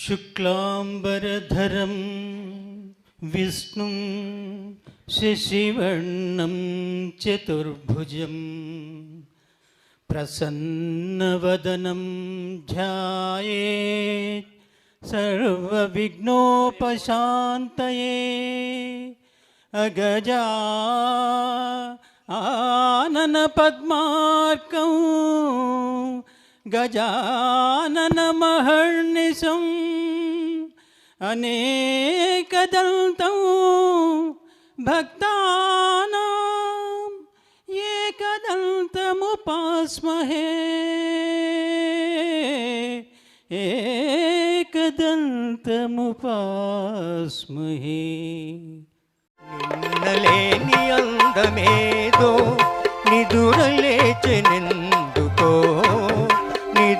शुक्लाम्बरधरं विष्णुं शशिवर्णं चतुर्भुजं प्रसन्नवदनं ध्यायेत् सर्वविघ्नोपशान्तये अगजा आननपद्मार्कं गजाननमहर्निशम् अनेकदन्तौ भक्तानाम् एकदन्तमुपास्महे एकदन्तमुपास्महे निन्दले दो निदुरले च निन्दुको।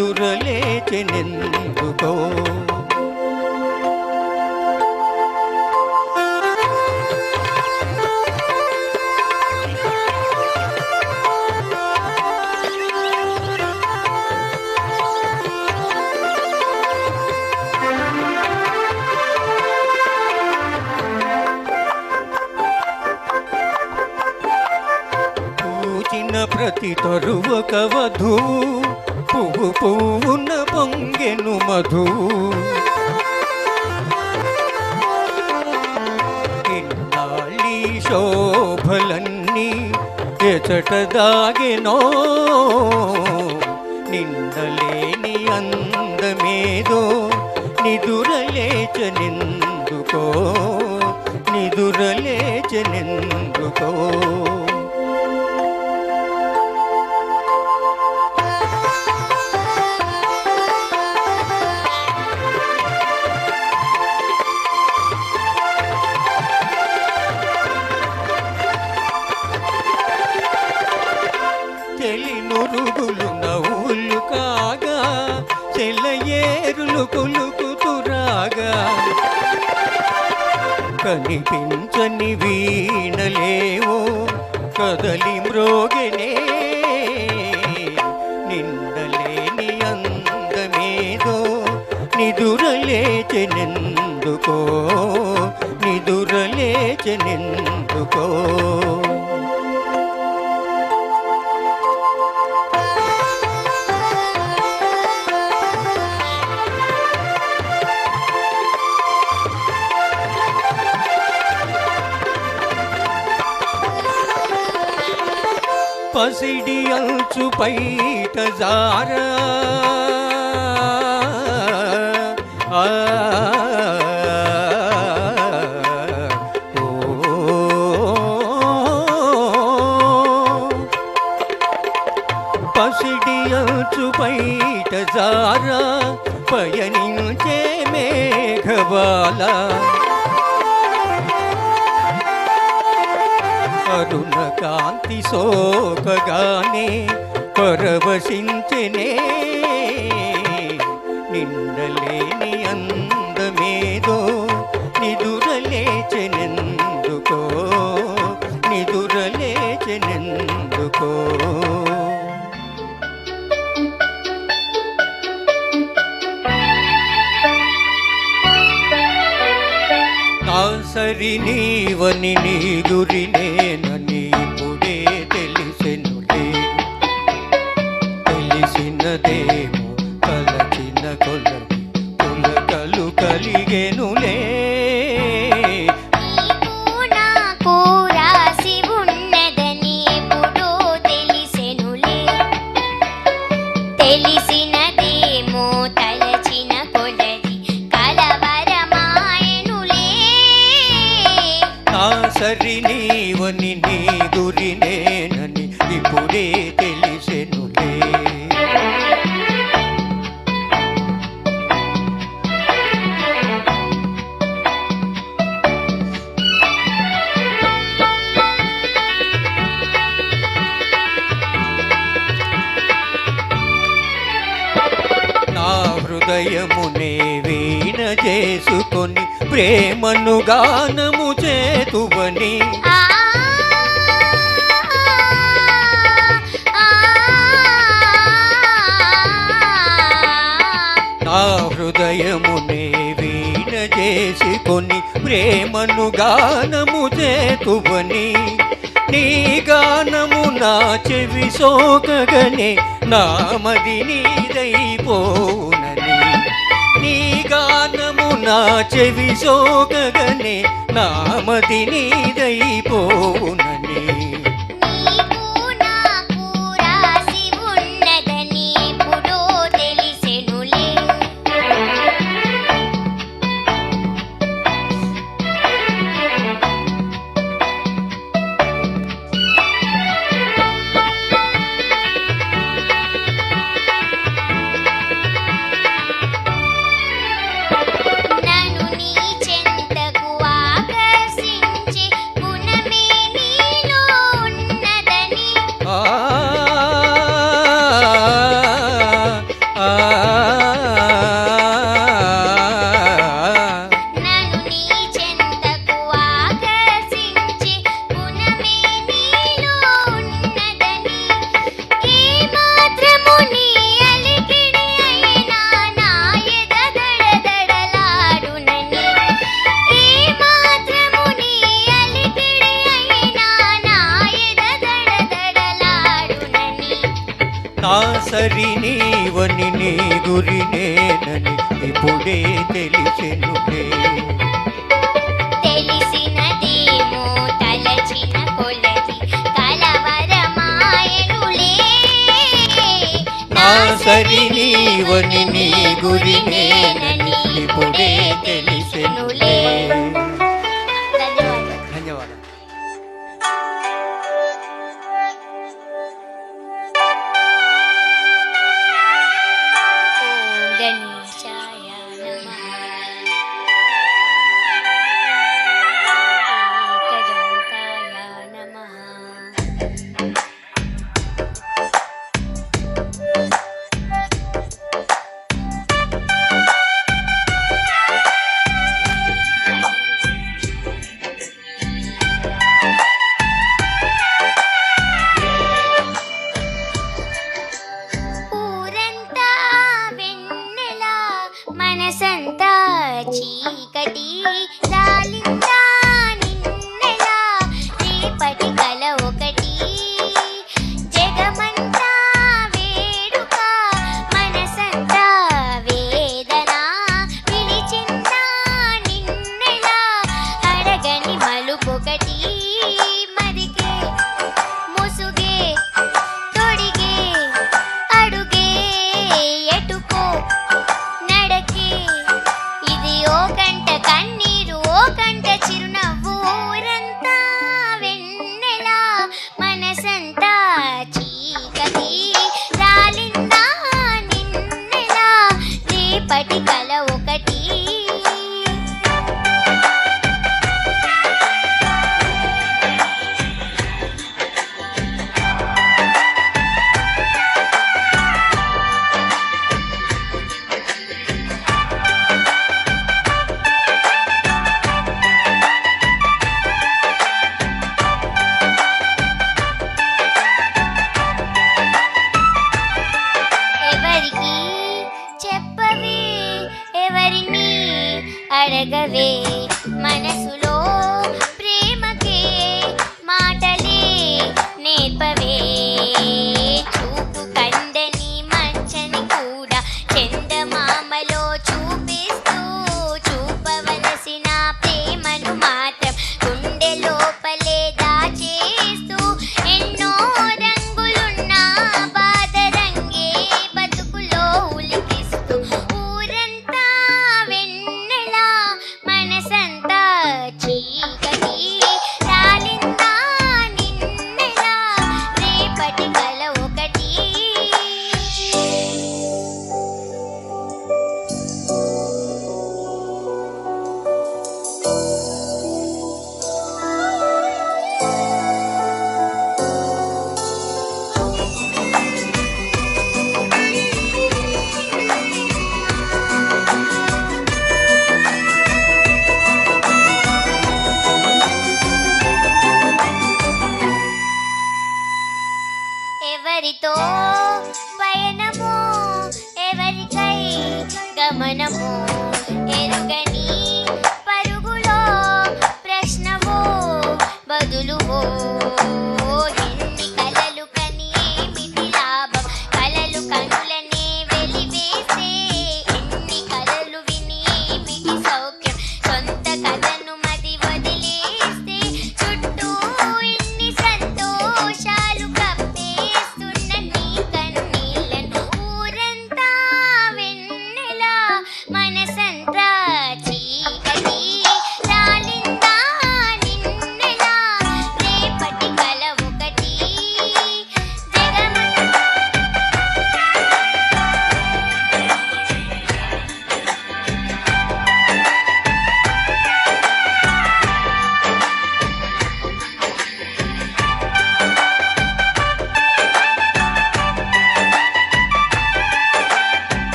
నిదురలేచెనెందుకో ప్రతి తరువక వధు పువ్వున పొంగెను మధు. ఇన్నాళ్ళీ శోభలన్నీ ఎచట దాగెనో నిందలేని అందమేదో నిదురలేచనెందుకో. నిదురలేచనెందుకో. కొలుకుతురాగా కనిపించని వీణలేవో కదలి మ్రోగెనే. నిందలేని అందమేదో నిదురలేచెనెందుకో నిదురలేచెనెందుకో. పసిడి అంచు పైట జారా. పసిడి అంచు పైట జారా పయనించే మేఘవాలా. సోకగానే పరవశించినే. నిండలేని అందమేదో నిదురలేచెనెందుకో? నిదురలేచెనెందుకో? సరి నీవని నీ గురినే దానము చేతువని. నా హృదయమునే వీణ చేసుకొని ప్రేమను గానము చేతువని. నీ గానము నా చెవి సోకగని నామది నీదైపోనని నీ గానము నా చెవి సోకగనే నామది నీదైపోవునని. సరి నీవని నీ గురి నేనని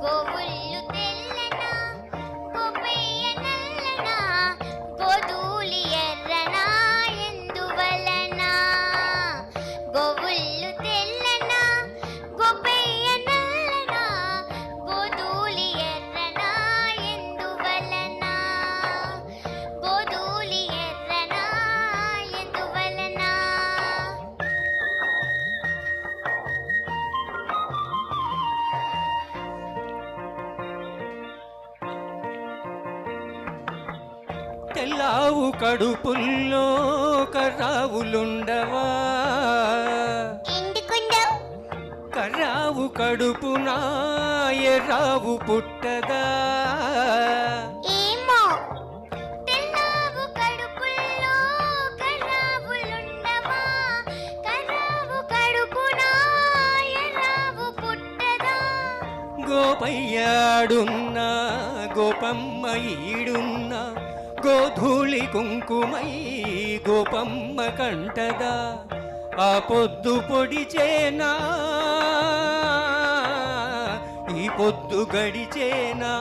Go తెల్లావు కడుపుల్లో కర్రావులుండవా? కర్రావు కడుపునా రావు పుట్టదా? గోపయ్యాడున్నా గోపమ్మ ఈ గోధూళి కుంకుమై గోపమ్మ కంటగా ఆ పొద్దు పొడిచేనా ఈ పొద్దు గడిచేనా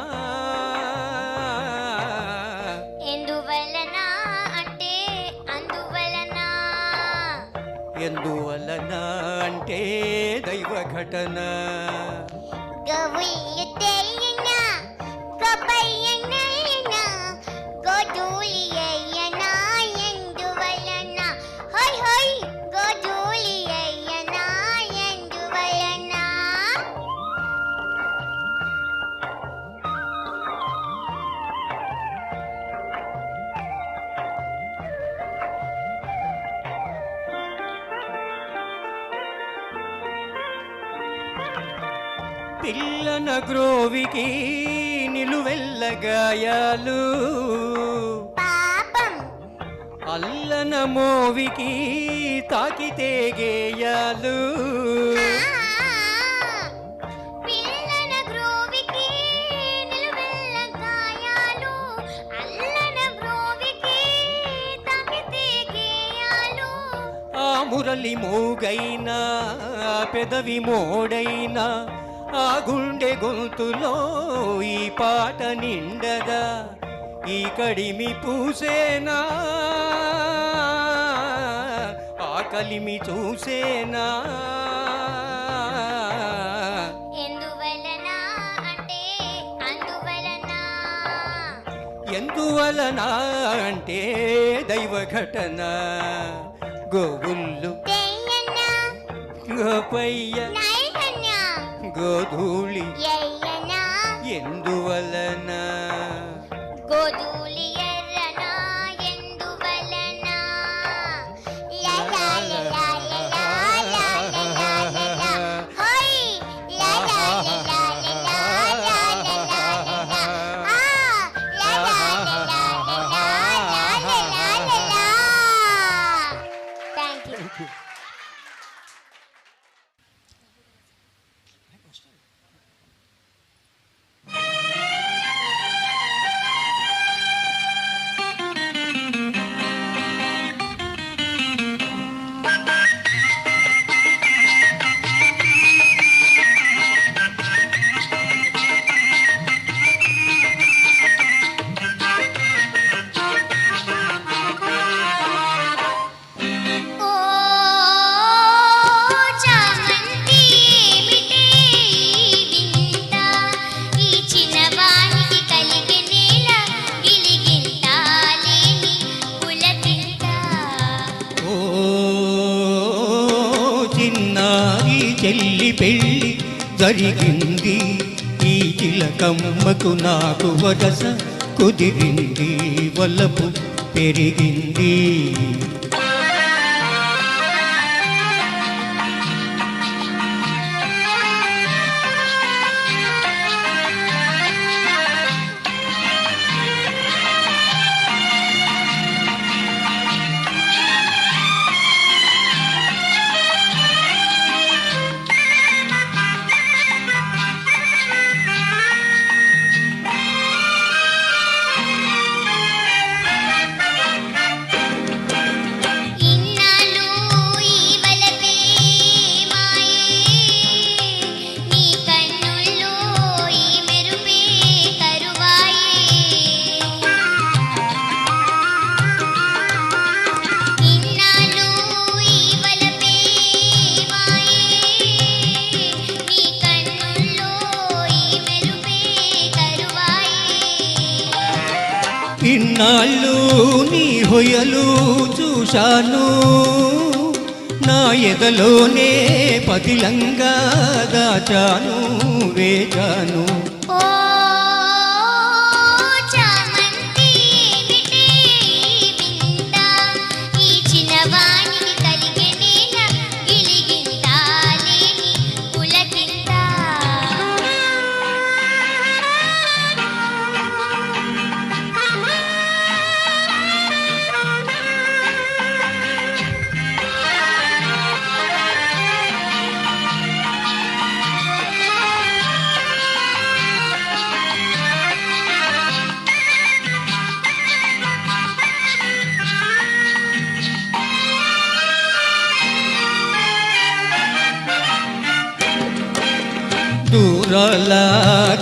ఎందువలనా అంటే అందువలనా? ఎందువలనా అంటే దైవ ఘటన. గవయ్య పిల్లన గ్రోవికి నిలువెల్ల గాయాలు. అల్లన మోవికి తాకితే గేయాలు. మురళి మోగైనా పెదవి మోడైనా ఆ గుండె గొంతులో ఈ పాట నిండగా ఈ కడిమి పూసేనా? ఆ కలిమి చూసేనా? ఎందువలన అంటే దైవ ఘటన? గోవుళ్ళు గోపయ్య. గోధూళి ఎందువలనా చెల్లి పెళ్ళి జరిగింది. ఈ చిలకమ్మకు నాకు వరస కుదిరింది. వలపు పెరిగింది. ఇన్నాళ్ళు నీ హొయలు చూశాను. నా ఎదలోనే పతిలంగా దాచాను వేచాను.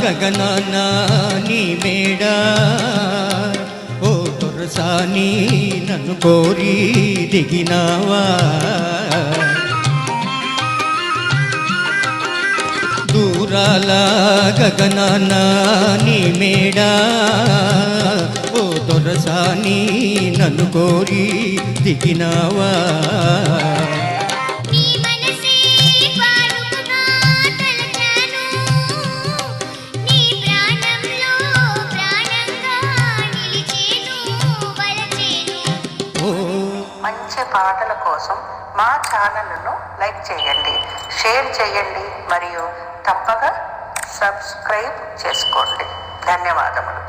గగనాన నీ మేడ. ఓ తొరసాని నన్ను కోరి దిగినావా. దూరాల గగనాన నీ మేడ. ఓ తొరసాని నన్ను కోరి దిగినావా. చేయండి షేర్ చేయండి మరియు తప్పక సబ్స్క్రైబ్ చేసుకోండి. ధన్యవాదములు.